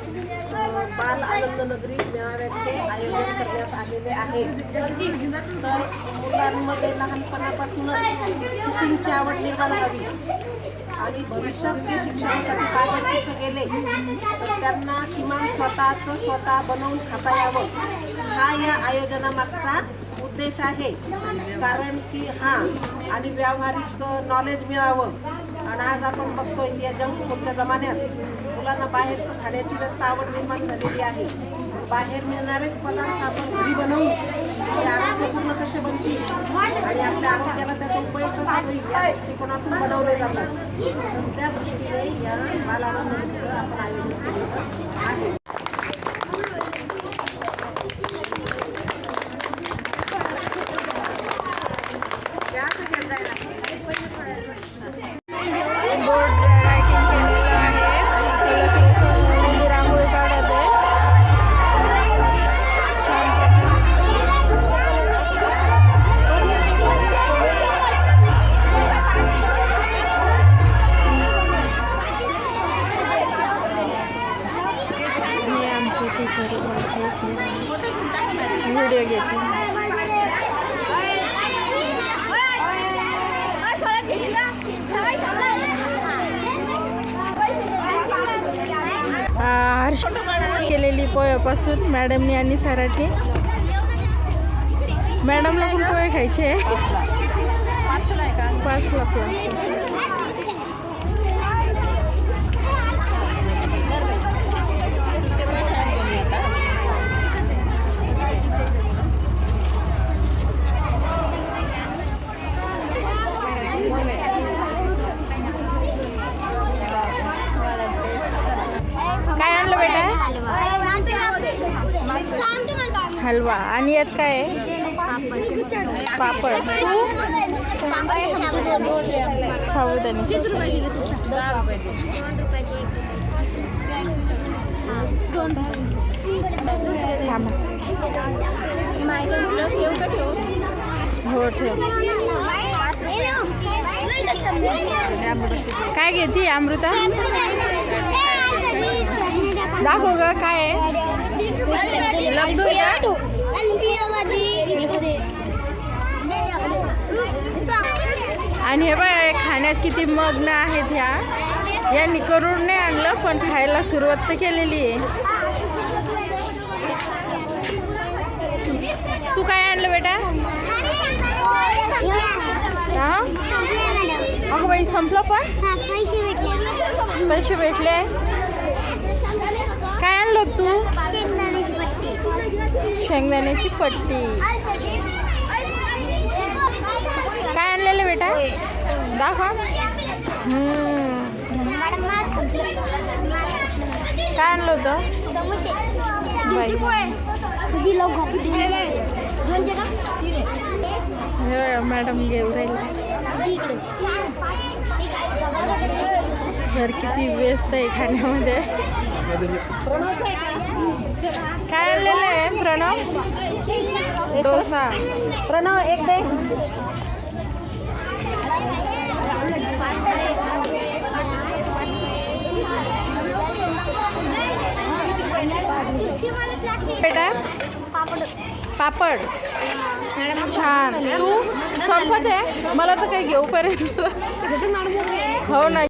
बाल आनंद नगरी मेळाव्याचे आयोजन करण्यात आलेले आहे. तर मुलांमध्ये लहानपणापासूनच कुकिंगची आवड निर्माण व्हावी. आणि भविष्यात ते शिक्षणासाठी बाहेर तिथं गेले तर त्यांना किमान स्वतःचं स्वतः बनवून खाता यावं. हा या आयोजनामागचा उद्देश आहे. कारण की हा आणि व्यावहारिक नॉलेज मिळावं. आणि आज आपण बघतोय की या जंक फूडच्या जमान्यात मुलांना बाहेरचं खाण्याची जास्त आवड निर्माण झालेली आहे. बाहेर मिळणारेच पदार्थ आपण घरी बनवून ते आरोग्यपूर्ण कसे बनतील आणि आपल्या आरोग्याला त्याचा उपयोग कसा होईल या दृष्टिकोनातून बनवले जातात तर त्या दृष्टीने या बालानंदचं आपण आयोजन व्हिडिओ घेते हर्ष केलेली पोह्यापासून मॅडमनी आणि सराठी. मॅडमला पण पोहे खायचे. पाच लाख काय आणलं बेटा हलवा. आणि यात काय आहे? पापड. तू हो ठेव. काय घेते अमृता? दाखव ग काय आहे? आणि हे बघ खाण्यात किती मग्न आहेत ह्या. यांनी करून नाही आणलं पण खायला सुरुवात तर केलेली आहे. तू काय आणलं बेटा? हा? अगं बाई संपलं पण? पैसे भेटले. काय आणलं तू? शेंगदाण्याची पट्टी. काय आणलेलं बेटा? दाखवा. काय आणलं होतं? मॅडम घेऊन राहिला. सर किती व्यस्त आहे खाण्यामध्ये. काय आणलेलं आहे? प्रणव? डोसा. प्रणव एक दे. बेटा? पापड. छान. तू संपत आहे? मला तर काही घेऊ पर्यंत. हो ना.